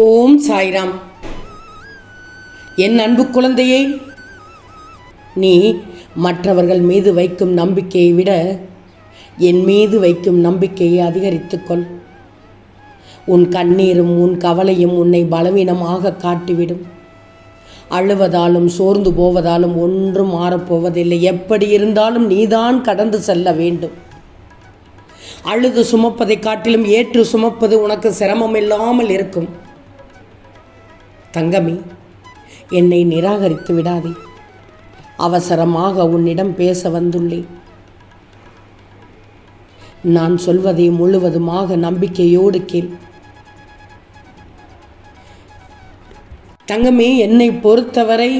ஓம் சாய்ராம். என் அன்பு குழந்தையே நீ மற்றவர்கள் மீது வைக்கும் நம்பிக்கையை விட என் மீது வைக்கும் நம்பிக்கையை அதிகரித்துக்கொள் உன் கண்ணீரும் உன் கவலையும் உன்னை பலவீனமாக காட்டிவிடும். அழுவதாலும் சோர்ந்து போவதாலும் ஒன்றும் மாறப்போவதில்லை. எப்படி இருந்தாலும் நீதான் கடந்து செல்ல வேண்டும். அழுது சுமப்பதை காட்டிலும் ஏற்று சுமப்பது உனக்கு சிரமம் இல்லாமல் இருக்கும். தங்கமே என்னை நிராகரித்து விடாதே. அவசரமாக உன்னிடம் பேச வந்துள்ளேன். நான் சொல்வதை முழுவதுமாக நம்பிக்கையோடு கேள். தங்கமே என்னை பொறுத்தவரை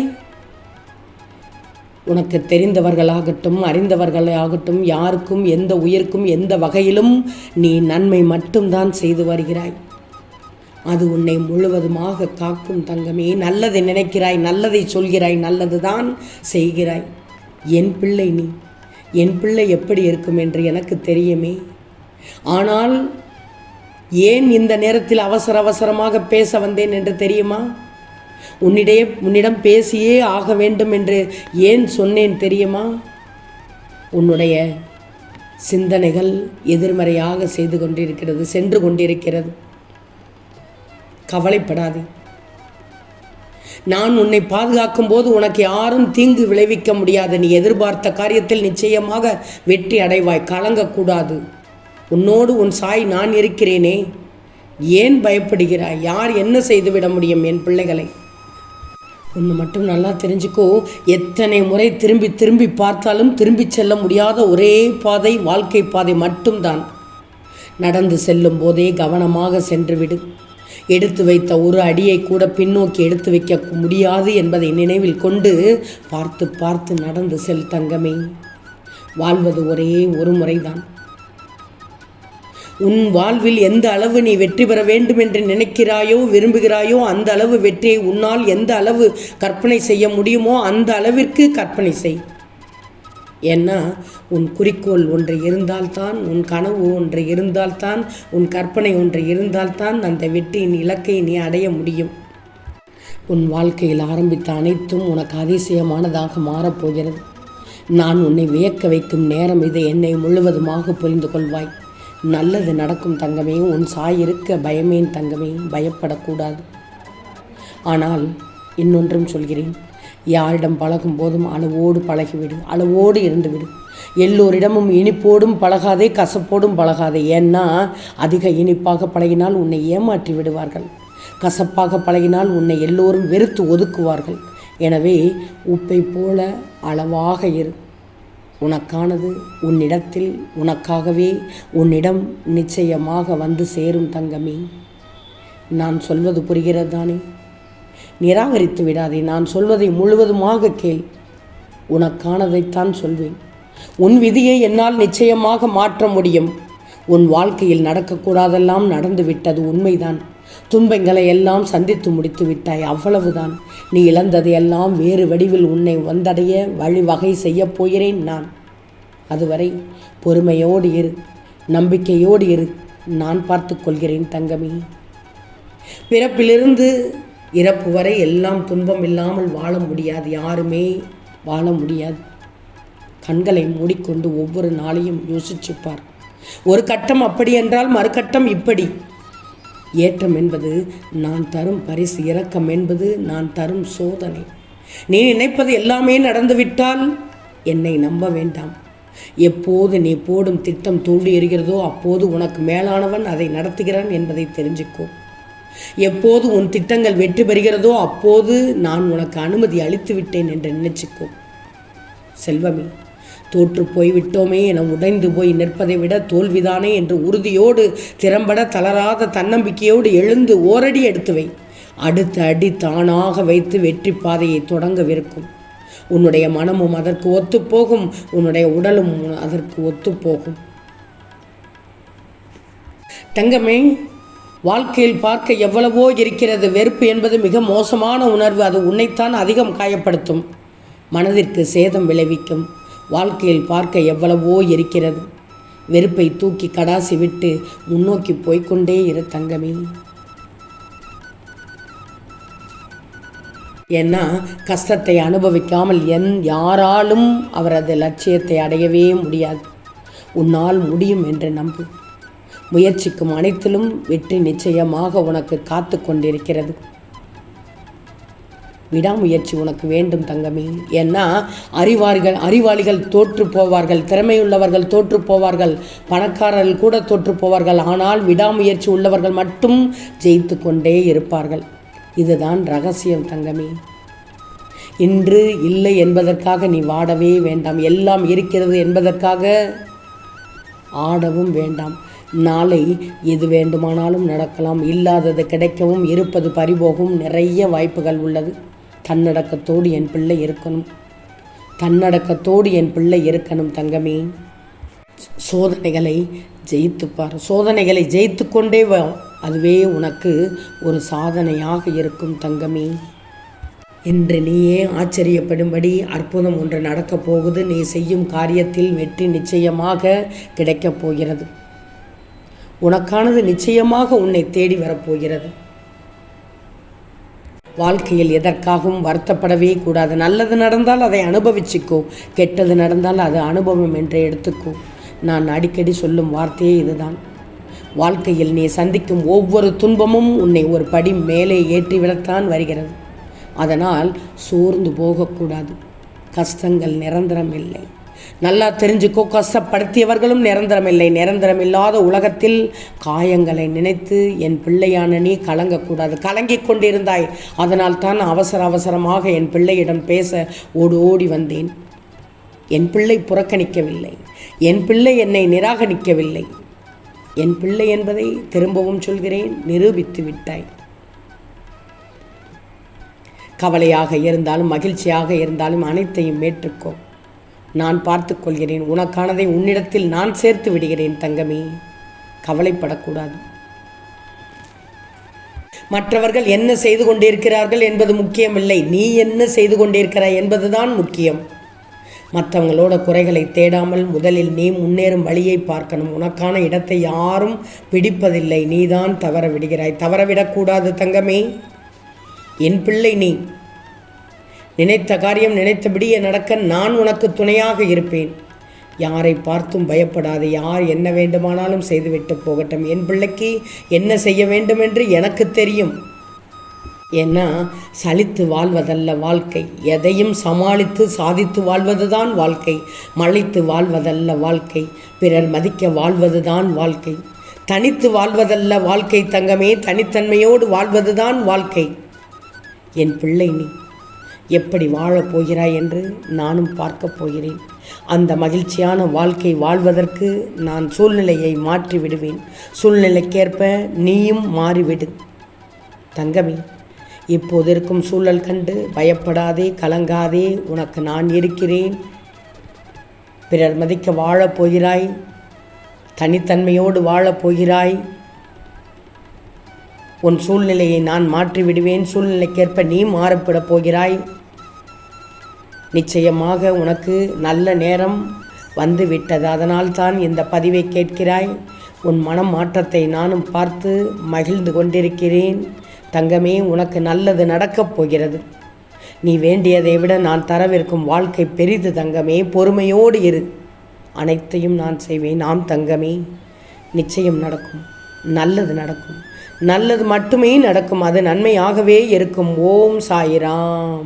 உனக்கு தெரிந்தவர்களாகட்டும் அறிந்தவர்களாகட்டும் யாருக்கும் எந்த உயிருக்கும் எந்த வகையிலும் நீ நன்மை மட்டும்தான் செய்து வருகிறாய். அது உன்னை முழுவதுமாக காக்கும் தங்கமே. நல்லதை நினைக்கிறாய் நல்லதை சொல்கிறாய் நல்லதுதான் செய்கிறாய். என் பிள்ளை நீ. என் பிள்ளை எப்படி இருக்கும் என்று எனக்கு தெரியுமே. ஆனால் ஏன் இந்த நேரத்தில் அவசர அவசரமாக பேச வந்தேன் என்று தெரியுமா? உன்னிடையே உன்னிடம் பேசியே ஆக வேண்டும் என்று ஏன் சொன்னேன் தெரியுமா? உன்னுடைய சிந்தனைகள் எதிர்மறையாக செய்து கொண்டிருக்கிறது சென்று கொண்டிருக்கிறது. கவலைப்படாதே. நான் உன்னை பாதுகாக்கும் போது உனக்கு யாரும் தீங்கு விளைவிக்க முடியாது. நீ எதிர்பார்த்த காரியத்தில் நிச்சயமாக வெற்றி அடைவாய். கலங்கக்கூடாது. உன்னோடு உன் சாய் நான் இருக்கிறேனே. ஏன் பயப்படுகிறாய்? யார் என்ன செய்துவிட முடியும் என் பிள்ளைகளை? ஒன்று மட்டும் நல்லா தெரிஞ்சுக்கோ. எத்தனை முறை திரும்பி திரும்பி பார்த்தாலும் திரும்பி செல்ல முடியாத ஒரே பாதை வாழ்க்கை பாதை மட்டும்தான். நடந்து செல்லும் போதே கவனமாக சென்றுவிடு எடுத்து வைத்த ஒரு அடியை கூட பின்னோக்கி எடுத்து வைக்க முடியாது என்பதை நினைவில் கொண்டு பார்த்து பார்த்து நடந்து செல் தங்கமே. வாழ்வது ஒரே ஒரு முறைதான். உன் வாழ்வில் எந்த அளவு நீ வெற்றி பெற வேண்டும் என்று நினைக்கிறாயோ விரும்புகிறாயோ அந்த அளவு வெற்றியை உன்னால் எந்த அளவு கற்பனை செய்ய முடியுமோ அந்த அளவிற்கு கற்பனை செய். ஏன்னா உன் குறிக்கோள் ஒன்று இருந்தால்தான் உன் கனவு ஒன்று இருந்தால்தான் உன் கற்பனை ஒன்று இருந்தால்தான் அந்த வெற்றியின் இலக்கை நீ அடைய முடியும். உன் வாழ்க்கையில் ஆரம்பித்த அனைத்தும் உனக்கு அதிசயமானதாக மாறப்போகிறது. நான் உன்னை வியக்க வைக்கும் நேரம் இது என்னை முழுவதுமாக புரிந்து கொள்வாய். நல்லது நடக்கும் தங்கமே உன் சாய் இருக்க பயமேன் தங்கமே பயப்படக்கூடாது. ஆனால் இன்னொன்றும் சொல்கிறேன். யாரிடம் பழகும் போதும் அளவோடு பழகிவிடு அளவோடு இருந்துவிடு. எல்லோரிடமும் இனிப்போடும் பழகாதே கசப்போடும் பழகாதே. ஏன்னா அதிக இனிப்பாக பழகினால் உன்னை ஏமாற்றி விடுவார்கள். கசப்பாக பழகினால் உன்னை எல்லோரும் வெறுத்து ஒதுக்குவார்கள். எனவே உப்பை போல அளவாக இரு. உனக்கானது உன்னிடத்தில் உனக்காகவே உன்னிடம் நிச்சயமாக வந்து சேரும் தங்கமே. நான் சொல்வது புரிகிறது தானே நிராகரித்து விடாதே. நான் சொல்வதை முழுவதுமாக கேள். உனக்கானதைத்தான் சொல்வேன். உன் விதியை என்னால் நிச்சயமாக மாற்ற முடியும். உன் வாழ்க்கையில் நடக்கக்கூடாதெல்லாம் நடந்து விட்டது உண்மைதான். துன்பங்களை எல்லாம் சந்தித்து முடித்து விட்டாய் அவ்வளவுதான். நீ இழந்ததை எல்லாம் வேறு வடிவில் உன்னை வந்தடைய வழிவகை செய்யப் போகிறேன் நான். அதுவரை பொறுமையோடு இரு. நம்பிக்கையோடு இரு. நான் பார்த்து கொள்கிறேன் தங்கமி. பிறப்பிலிருந்து இறப்பு வரை எல்லாம் துன்பம் இல்லாமல் வாழ முடியாது. யாருமே வாழ முடியாது. கண்களை மூடிக்கொண்டு ஒவ்வொரு நாளையும் யோசிச்சுப்பார். ஒரு கட்டம் அப்படி என்றால் மறுகட்டம் இப்படி. ஏற்றம் என்பது நான் தரும் பரிசு இரக்கம் என்பது நான் தரும் சோதனை. நீ நினைப்பது எல்லாமே நடந்துவிட்டால் என்னை நம்ப வேண்டாம். எப்போது நீ போடும் திட்டம் தோல்வி எறிகிறதோ அப்போது உனக்கு மேலானவன் அதை நடத்துகிறான் என்பதை தெரிஞ்சுக்கோ. எப்போது உன் திட்டங்கள் வெற்றி பெறுகிறதோ அப்போது நான் உனக்கு அனுமதி அளித்து விட்டேன் என்று நினைச்சுக்கோ. செல்வமே தோற்று போய்விட்டோமே என உடைந்து போய் நிற்பதை விட தோல்விதானே என்று உறுதியோடு திறம்பட தளராத தன்னம்பிக்கையோடு எழுந்து ஓரடி எடுத்து வை. அடுத்த அடி தானாக வைத்து வெற்றி பாதையை தொடங்கவிருக்கும். உன்னுடைய மனமும் அதற்கு ஒத்துப்போகும் உன்னுடைய உடலும் அதற்கு ஒத்துப்போகும். தங்கமே வாழ்க்கையில் பார்க்க எவ்வளவோ இருக்கிறது வெறுப்பு என்பது மிக மோசமான உணர்வு. அது உன்னைத்தான் அதிகம் காயப்படுத்தும். மனதிற்கு சேதம் விளைவிக்கும். வாழ்க்கையில் பார்க்க எவ்வளவோ இருக்கிறது. வெறுப்பை தூக்கி கடாசி விட்டு முன்னோக்கி போய்கொண்டே இரு தங்கமே. ஏன்னா கஷ்டத்தை அனுபவிக்காமல் என் யாராலும் அவரது லட்சியத்தை அடையவே முடியாது. உன்னால் முடியும் என்று நம்பு. முயற்சிக்கும் அனைத்திலும் வெற்றி நிச்சயமாக உனக்கு காத்து கொண்டிருக்கிறது. விடாமுயற்சி உனக்கு வேண்டும் தங்கமே. ஏன்னா அறிவார்கள் அறிவாளிகள் தோற்று போவார்கள் திறமையுள்ளவர்கள் தோற்று போவார்கள் பணக்காரர்கள் கூட தோற்று போவார்கள் ஆனால் விடாமுயற்சி உள்ளவர்கள் மட்டும் ஜெயித்து கொண்டே இருப்பார்கள். இதுதான் ரகசியம் தங்கமே. இன்று இல்லை என்பதற்காக நீ வாடவே வேண்டாம். எல்லாம் இருக்கிறது என்பதற்காக ஆடவும் வேண்டாம். நாளை எது வேண்டுமானாலும் நடக்கலாம். இல்லாதது கிடைக்கவும் இருப்பது பறிபோகும் நிறைய வாய்ப்புகள் உள்ளது. தன்னடக்கத்தோடு என் பிள்ளை இருக்கணும். தன்னடக்கத்தோடு என் பிள்ளை இருக்கணும் தங்கமே. சோதனைகளை ஜெயித்துப்பார் சோதனைகளை ஜெயித்து கொண்டே வா. அதுவே உனக்கு ஒரு சாதனையாக இருக்கும் தங்கமே. என்று நீயே ஆச்சரியப்படும்படி அற்புதம் ஒன்று நடக்கப் போகுது. நீ செய்யும் காரியத்தில் வெற்றி நிச்சயமாக கிடைக்கப் போகிறது. உனக்கானது நிச்சயமாக உன்னை தேடி வரப்போகிறது. வாழ்க்கையில் எதற்காகவும் வருத்தப்படவே கூடாது. நல்லது நடந்தால் அதை அனுபவிச்சுக்கோ. கெட்டது நடந்தால் அது அனுபவம் என்று எடுத்துக்கோ. நான் அடிக்கடி சொல்லும் வார்த்தையே இதுதான். வாழ்க்கையில் நீ சந்திக்கும் ஒவ்வொரு துன்பமும் உன்னை ஒரு படி மேலே ஏற்றிவிடத்தான் வருகிறது. அதனால் சோர்ந்து போகக்கூடாது. கஷ்டங்கள் நிரந்தரம் இல்லை. நல்லா தெரிஞ்சுக்கோ கஷ்டப்படுத்தியவர்களும் நிரந்தரமில்லை. நிரந்தரமில்லாத உலகத்தில் காயங்களை நினைத்து என் பிள்ளையான நீ கலங்கக்கூடாது. கலங்கிக் கொண்டிருந்தாய். அதனால் தான் அவசர அவசரமாக என் பிள்ளையிடம் பேச ஓடி ஓடி வந்தேன். என் பிள்ளை புறக்கணிக்கவில்லை. என் பிள்ளை என்னை நிராகரிக்கவில்லை. என் பிள்ளை என்பதை திரும்பவும் சொல்கிறேன். நிரூபித்து விட்டாய். கவலையாக இருந்தாலும் மகிழ்ச்சியாக இருந்தாலும் அனைத்தையும் ஏற்றுக்கோ. நான் பார்த்து கொள்கிறேன் உனக்கானதை உன்னிடத்தில் நான் சேர்த்து விடுகிறேன் தங்கமே. கவலைப்படக்கூடாது. மற்றவர்கள் என்ன செய்து கொண்டிருக்கிறார்கள் என்பது முக்கியமில்லை. நீ என்ன செய்து கொண்டிருக்கிறாய் என்பதுதான் முக்கியம். மற்றவங்களோட குறைகளை தேடாமல் முதலில் நீ முன்னேறும் வழியை பார்க்கணும். உனக்கான இடத்தை யாரும் பிடிப்பதில்லை. நீதான் தவற விடுகிறாய். தவறவிடக்கூடாது தங்கமே. என் பிள்ளை நீ. நினைத்த காரியம் நினைத்தபடியே நடக்க நான் உனக்கு துணையாக இருப்பேன். யாரை பார்த்தும் பயப்படாது. யார் என்ன வேண்டுமானாலும் செய்துவிட்டு போகட்டும். என் பிள்ளைக்கு என்ன செய்ய வேண்டும் என்று எனக்கு தெரியும். ஏன்னா சலித்து வாழ்வதல்ல வாழ்க்கை. எதையும் சமாளித்து சாதித்து வாழ்வதுதான் வாழ்க்கை. மலைத்து வாழ்வதல்ல வாழ்க்கை. பிறர் மதிக்க வாழ்வதுதான் வாழ்க்கை. தனித்து வாழ்வதல்ல வாழ்க்கை தங்கமே தனித்தன்மையோடு வாழ்வதுதான் வாழ்க்கை. என் பிள்ளை நீ. எப்படி வாழப் போகிறாய் என்று நானும் பார்க்கப் போகிறேன். அந்த மகிழ்ச்சியான வாழ்க்கை வாழ்வதற்கு நான் சூழ்நிலையை மாற்றி விடுவேன். சூழ்நிலைக்கேற்ப நீயும் மாறிவிடு. தங்கமே இப்போது இருக்கும் சூழல் கண்டு பயப்படாதே கலங்காதே உனக்கு நான் இருக்கிறேன். பிறர் மதிக்க வாழப் போகிறாய் தனித்தன்மையோடு வாழப் போகிறாய். உன் சூழ்நிலையை நான் மாற்றி விடுவேன் சூழ்நிலைக்கேற்ப நீ மாறப்படப் போகிறாய். நிச்சயமாக உனக்கு நல்ல நேரம் வந்து விட்டது அதனால் தான் இந்த பதிவை கேட்கிறாய். உன் மனம் மாற்றத்தை நானும் பார்த்து மகிழ்ந்து கொண்டிருக்கிறேன். தங்கமே உனக்கு நல்லது நடக்கப் போகிறது. நீ வேண்டியதை விட நான் தரவிருக்கும் வாழ்க்கை பெரிது தங்கமே. பொறுமையோடு இரு. அனைத்தையும் நான் செய்வேன். நாம் தங்கமே. நிச்சயம் நடக்கும். நல்லது நடக்கும். நல்லது மட்டுமே நடக்கும். அது நன்மையாகவே இருக்கும். ஓம் சாயிராம்.